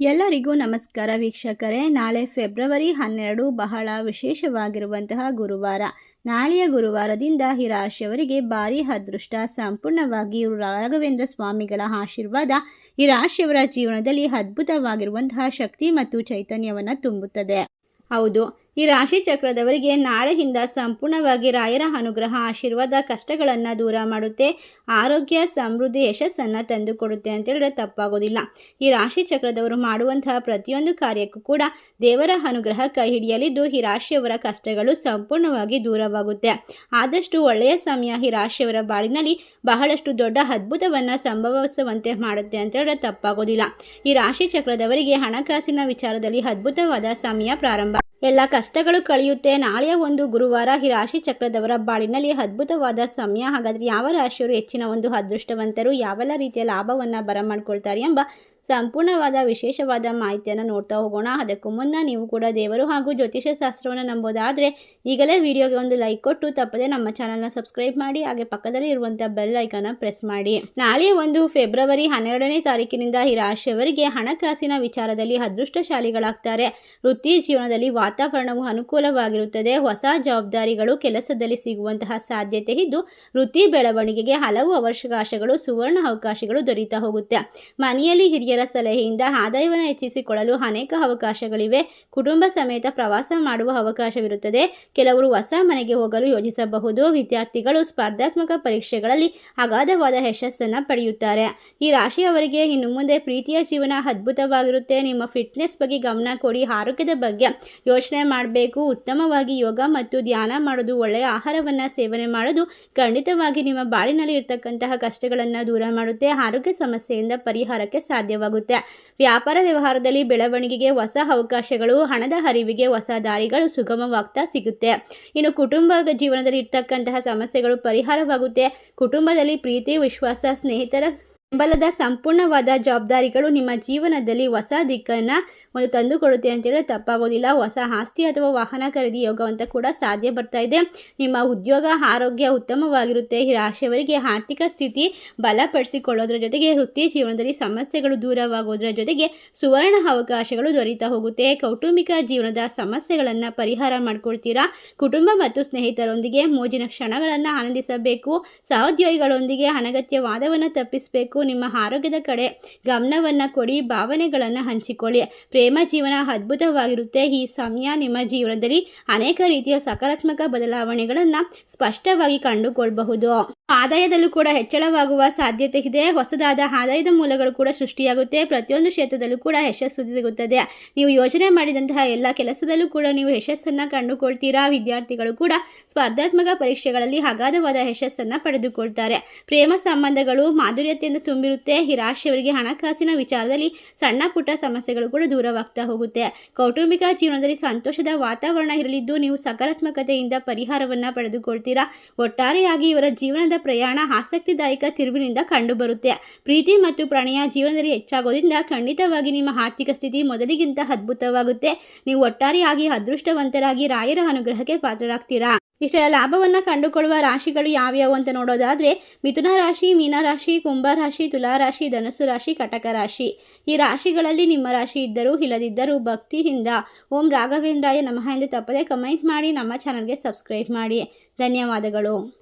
ಎಲ್ಲರಿಗೂ ನಮಸ್ಕಾರ ವೀಕ್ಷಕರೇ. ನಾಳೆ ಫೆಬ್ರವರಿ ಹನ್ನೆರಡು ಬಹಳ ವಿಶೇಷವಾಗಿರುವಂತಹ ಗುರುವಾರ. ನಾಳೆಯ ಗುರುವಾರದಿಂದ ಈ ರಾಶಿಯವರಿಗೆ ಭಾರಿ ಅದೃಷ್ಟ. ಸಂಪೂರ್ಣವಾಗಿ ರಾಘವೇಂದ್ರ ಸ್ವಾಮಿಗಳ ಆಶೀರ್ವಾದ ಈ ಜೀವನದಲ್ಲಿ ಅದ್ಭುತವಾಗಿರುವಂತಹ ಶಕ್ತಿ ಮತ್ತು ಚೈತನ್ಯವನ್ನು ತುಂಬುತ್ತದೆ. ಹೌದು ಈ ರಾಶಿ ಚಕ್ರದವರಿಗೆ ನಾಳೆಯಿಂದ ಸಂಪೂರ್ಣವಾಗಿ ರಾಯರ ಅನುಗ್ರಹ, ಆಶೀರ್ವಾದ, ಕಷ್ಟಗಳನ್ನು ದೂರ ಮಾಡುತ್ತೆ, ಆರೋಗ್ಯ, ಸಮೃದ್ಧಿ, ಯಶಸ್ಸನ್ನು ತಂದುಕೊಡುತ್ತೆ ಅಂತ ಹೇಳಿದ್ರೆ ತಪ್ಪಾಗೋದಿಲ್ಲ. ಈ ರಾಶಿ ಚಕ್ರದವರು ಮಾಡುವಂತಹ ಪ್ರತಿಯೊಂದು ಕಾರ್ಯಕ್ಕೂ ಕೂಡ ದೇವರ ಅನುಗ್ರಹ ಕೈ ಹಿಡಿಯಲಿದ್ದು ಈ ರಾಶಿಯವರ ಕಷ್ಟಗಳು ಸಂಪೂರ್ಣವಾಗಿ ದೂರವಾಗುತ್ತೆ. ಆದಷ್ಟು ಒಳ್ಳೆಯ ಸಮಯ ಈ ರಾಶಿಯವರ ಬಾಳಿನಲ್ಲಿ ಬಹಳಷ್ಟು ದೊಡ್ಡ ಅದ್ಭುತವನ್ನು ಸಂಭವಿಸುವಂತೆ ಮಾಡುತ್ತೆ ಅಂತ ಹೇಳಿದ್ರೆ ತಪ್ಪಾಗೋದಿಲ್ಲ. ಈ ರಾಶಿ ಚಕ್ರದವರಿಗೆ ಹಣಕಾಸಿನ ವಿಚಾರದಲ್ಲಿ ಅದ್ಭುತವಾದ ಸಮಯ ಪ್ರಾರಂಭ ಎಲ್ಲ ಕಷ್ಟಗಳು ಕಳೆಯುತ್ತೆ. ನಾಳೆಯ ಒಂದು ಗುರುವಾರ ಈ ರಾಶಿ ಚಕ್ರದವರ ಬಾಳಿನಲ್ಲಿ ಅದ್ಭುತವಾದ ಸಮಯ. ಹಾಗಾದರೆ ಯಾವ ರಾಶಿಯವರು ಹೆಚ್ಚಿನ ಒಂದು ಅದೃಷ್ಟವಂತರು? ಯಾವೆಲ್ಲ ರೀತಿಯ ಲಾಭವನ್ನು ಬರಮಾಡ್ಕೊಳ್ತಾರೆ ಎಂಬ ಸಂಪೂರ್ಣವಾದ, ವಿಶೇಷವಾದ ಮಾಹಿತಿಯನ್ನು ನೋಡ್ತಾ ಹೋಗೋಣ. ಅದಕ್ಕೂ ಮುನ್ನ ನೀವು ಕೂಡ ದೇವರು ಹಾಗೂ ಜ್ಯೋತಿಷ್ಯ ಶಾಸ್ತ್ರವನ್ನು ನಂಬೋದಾದರೆ ಈಗಲೇ ವಿಡಿಯೋಗೆ ಒಂದು ಲೈಕ್ ಕೊಟ್ಟು ತಪ್ಪದೆ ನಮ್ಮ ಚಾನಲ್ನ ಸಬ್ಸ್ಕ್ರೈಬ್ ಮಾಡಿ, ಹಾಗೆ ಪಕ್ಕದಲ್ಲಿ ಇರುವಂಥ ಬೆಲ್ ಐಕನ್ನ ಪ್ರೆಸ್ ಮಾಡಿ. ನಾಳೆ ಒಂದು ಫೆಬ್ರವರಿ ಹನ್ನೆರಡನೇ ತಾರೀಕಿನಿಂದ ಈ ರಾಶಿಯವರಿಗೆ ಹಣಕಾಸಿನ ವಿಚಾರದಲ್ಲಿ ಅದೃಷ್ಟಶಾಲಿಗಳಾಗ್ತಾರೆ. ವೃತ್ತಿ ಜೀವನದಲ್ಲಿ ವಾತಾವರಣವು ಅನುಕೂಲವಾಗಿರುತ್ತದೆ. ಹೊಸ ಜವಾಬ್ದಾರಿಗಳು ಕೆಲಸದಲ್ಲಿ ಸಿಗುವಂತಹ ಸಾಧ್ಯತೆ ಇದ್ದು, ವೃತ್ತಿ ಬೆಳವಣಿಗೆಗೆ ಹಲವು ಅವಕಾಶಗಳು ಸುವರ್ಣ ಅವಕಾಶಗಳು ದೊರೀತಾ ಹೋಗುತ್ತೆ. ಮನೆಯಲ್ಲಿ ಹಿರಿಯರ ಸಲಹೆಯಿಂದ ಆದಾಯವನ್ನು ಹೆಚ್ಚಿಸಿಕೊಳ್ಳಲು ಅನೇಕ ಅವಕಾಶಗಳಿವೆ. ಕುಟುಂಬ ಸಮೇತ ಪ್ರವಾಸ ಮಾಡುವ ಅವಕಾಶವಿರುತ್ತದೆ. ಕೆಲವರು ಹೊಸ ಮನೆಗೆ ಹೋಗಲು ಯೋಜಿಸಬಹುದು. ವಿದ್ಯಾರ್ಥಿಗಳು ಸ್ಪರ್ಧಾತ್ಮಕ ಪರೀಕ್ಷೆಗಳಲ್ಲಿ ಅಗಾಧವಾದ ಯಶಸ್ಸನ್ನು ಪಡೆಯುತ್ತಾರೆ. ಈ ರಾಶಿಯವರಿಗೆ ಇನ್ನು ಮುಂದೆ ಪ್ರೀತಿಯ ಜೀವನ ಅದ್ಭುತವಾಗಿರುತ್ತೆ. ನಿಮ್ಮ ಫಿಟ್ನೆಸ್ ಬಗ್ಗೆ ಗಮನ ಕೊಡಿ. ಆರೋಗ್ಯದ ಬಗ್ಗೆ ಯೋಚನೆ ಮಾಡಬೇಕು. ಉತ್ತಮವಾಗಿ ಯೋಗ ಮತ್ತು ಧ್ಯಾನ ಮಾಡೋದು ಒಳ್ಳೆಯ ಆಹಾರವನ್ನು ಸೇವನೆ ಮಾಡೋದು ಖಂಡಿತವಾಗಿ ನಿಮ್ಮ ಬಾಳಿನಲ್ಲಿ ಇರ್ತಕ್ಕಂತಹ ಕಷ್ಟಗಳನ್ನು ದೂರ ಮಾಡುತ್ತೆ. ಆರೋಗ್ಯ ಸಮಸ್ಯೆಯಿಂದ ಪರಿಹಾರಕ್ಕೆ ಸಾಧ್ಯವಾಗುತ್ತೆ ವ್ಯಾಪಾರ ವ್ಯವಹಾರದಲ್ಲಿ ಬೆಳವಣಿಗೆಗೆ ಹೊಸ ಅವಕಾಶಗಳು, ಹಣದ ಹರಿವಿಗೆ ಹೊಸ ದಾರಿಗಳು ಸುಗಮವಾಗ್ತಾ ಸಿಗುತ್ತೆ. ಇನ್ನು ಕುಟುಂಬ ಜೀವನದಲ್ಲಿ ಇರ್ತಕ್ಕಂತಹ ಸಮಸ್ಯೆಗಳು ಪರಿಹಾರವಾಗುತ್ತೆ. ಕುಟುಂಬದಲ್ಲಿ ಪ್ರೀತಿ, ವಿಶ್ವಾಸ, ಸ್ನೇಹಿತರ ಬೆಂಬಲದ ಸಂಪೂರ್ಣವಾದ ಜವಾಬ್ದಾರಿಗಳು ನಿಮ್ಮ ಜೀವನದಲ್ಲಿ ಹೊಸ ದಿಕ್ಕನ್ನು ಒಂದು ತಂದುಕೊಡುತ್ತೆ ಅಂತೇಳಿ ತಪ್ಪಾಗೋದಿಲ್ಲ. ಹೊಸ ಆಸ್ತಿ ಅಥವಾ ವಾಹನ ಖರೀದಿ ಯೋಗ ಅಂತ ಕೂಡ ಸಾಧ್ಯ ಬರ್ತಾ ಇದೆ. ನಿಮ್ಮ ಉದ್ಯೋಗ, ಆರೋಗ್ಯ ಉತ್ತಮವಾಗಿರುತ್ತೆ. ಈ ರಾಶಿಯವರಿಗೆ ಆರ್ಥಿಕ ಸ್ಥಿತಿ ಬಲಪಡಿಸಿಕೊಳ್ಳೋದ್ರ ಜೊತೆಗೆ ವೃತ್ತಿ ಜೀವನದಲ್ಲಿ ಸಮಸ್ಯೆಗಳು ದೂರವಾಗೋದ್ರ ಜೊತೆಗೆ ಸುವರ್ಣ ಅವಕಾಶಗಳು ದೊರೀತಾ ಹೋಗುತ್ತೆ. ಕೌಟುಂಬಿಕ ಜೀವನದ ಸಮಸ್ಯೆಗಳನ್ನು ಪರಿಹಾರ ಮಾಡ್ಕೊಳ್ತೀರಾ? ಕುಟುಂಬ ಮತ್ತು ಸ್ನೇಹಿತರೊಂದಿಗೆ ಮೋಜಿನ ಕ್ಷಣಗಳನ್ನು ಆನಂದಿಸಬೇಕು. ಸಹೋದ್ಯೋಗಿಗಳೊಂದಿಗೆ ಅನಗತ್ಯವಾದವನ್ನು ತಪ್ಪಿಸಬೇಕು. ನಿಮ್ಮ ಆರೋಗ್ಯದ ಕಡೆ ಗಮನವನ್ನು ಕೊಡಿ, ಭಾವನೆಗಳನ್ನು ಹಂಚಿಕೊಳ್ಳಿ. ಪ್ರೇಮ ಜೀವನ ಅದ್ಭುತವಾಗಿರುತ್ತೆ. ಈ ಸಮಯ ನಿಮ್ಮ ಜೀವನದಲ್ಲಿ ಅನೇಕ ರೀತಿಯ ಸಕಾರಾತ್ಮಕ ಬದಲಾವಣೆಗಳನ್ನು ಸ್ಪಷ್ಟವಾಗಿ ಕಂಡುಕೊಳ್ಬಹುದು. ಆದಾಯದಲ್ಲೂ ಕೂಡ ಹೆಚ್ಚಳವಾಗುವ ಸಾಧ್ಯತೆ ಇದೆ. ಹೊಸದಾದ ಆದಾಯದ ಮೂಲಗಳು ಕೂಡ ಸೃಷ್ಟಿಯಾಗುತ್ತೆ. ಪ್ರತಿಯೊಂದು ಕ್ಷೇತ್ರದಲ್ಲೂ ಕೂಡ ಯಶಸ್ಸು ಸಿಗುತ್ತದೆ. ನೀವು ಯೋಜನೆ ಮಾಡಿದಂತಹ ಎಲ್ಲ ಕೆಲಸದಲ್ಲೂ ಕೂಡ ನೀವು ಯಶಸ್ಸನ್ನು ಕಂಡುಕೊಳ್ತೀರಾ? ವಿದ್ಯಾರ್ಥಿಗಳು ಕೂಡ ಸ್ಪರ್ಧಾತ್ಮಕ ಪರೀಕ್ಷೆಗಳಲ್ಲಿ ಅಗಾಧವಾದ ಯಶಸ್ಸನ್ನು ಪಡೆದುಕೊಳ್ತಾರೆ. ಪ್ರೇಮ ಸಂಬಂಧಗಳು ಮಾಧುರ್ಯತೆಯಿಂದ ತುಂಬಿರುತ್ತೆ. ಈ ರಾಶಿಯವರಿಗೆ ಹಣಕಾಸಿನ ವಿಚಾರದಲ್ಲಿ ಸಣ್ಣ ಪುಟ್ಟ ಸಮಸ್ಯೆಗಳು ಕೂಡ ದೂರವಾಗ್ತಾ ಹೋಗುತ್ತೆ. ಕೌಟುಂಬಿಕ ಜೀವನದಲ್ಲಿ ಸಂತೋಷದ ವಾತಾವರಣ ಇರಲಿದ್ದು, ನೀವು ಸಕಾರಾತ್ಮಕತೆಯಿಂದ ಪರಿಹಾರವನ್ನು ಪಡೆದುಕೊಳ್ತೀರಾ? ಒಟ್ಟಾರೆಯಾಗಿ ಇವರ ಜೀವನದ ಪ್ರಯಾಣ ಆಸಕ್ತಿದಾಯಕ ತಿರುವಿನಿಂದ ಕಂಡುಬರುತ್ತೆ. ಪ್ರೀತಿ ಮತ್ತು ಪ್ರಣಯ ಜೀವನದಲ್ಲಿ ಹೆಚ್ಚಾಗೋದ್ರಿಂದ ಖಂಡಿತವಾಗಿ ನಿಮ್ಮ ಆರ್ಥಿಕ ಸ್ಥಿತಿ ಮೊದಲಿಗಿಂತ ಅದ್ಭುತವಾಗುತ್ತೆ. ನೀವು ಒಟ್ಟಾರೆಯಾಗಿ ಅದೃಷ್ಟವಂತರಾಗಿ ರಾಯರ ಅನುಗ್ರಹಕ್ಕೆ ಪಾತ್ರರಾಗ್ತೀರಾ? ಇಷ್ಟೆಲ್ಲ ಲಾಭವನ್ನು ಕಂಡುಕೊಳ್ಳುವ ರಾಶಿಗಳು ಯಾವ್ಯಾವು ಅಂತ ನೋಡೋದಾದರೆ, ಮಿಥುನ ರಾಶಿ ಮೀನರಾಶಿ ಕುಂಭ ರಾಶಿ, ತುಲಾ ರಾಶಿ, ಧನಸ್ಸು ರಾಶಿ, ಕಟಕ ರಾಶಿ. ಈ ರಾಶಿಗಳಲ್ಲಿ ನಿಮ್ಮ ರಾಶಿ ಇದ್ದರೂ ಇಲ್ಲದಿದ್ದರೂ ಭಕ್ತಿಯಿಂದ ಓಂ ರಾಘವೇಂದ್ರಾಯ ನಮಃ ಎಂದು ತಪ್ಪದೆ ಕಮೆಂಟ್ ಮಾಡಿ, ನಮ್ಮ ಚಾನಲ್ಗೆ ಸಬ್ಸ್ಕ್ರೈಬ್ ಮಾಡಿ. ಧನ್ಯವಾದಗಳು.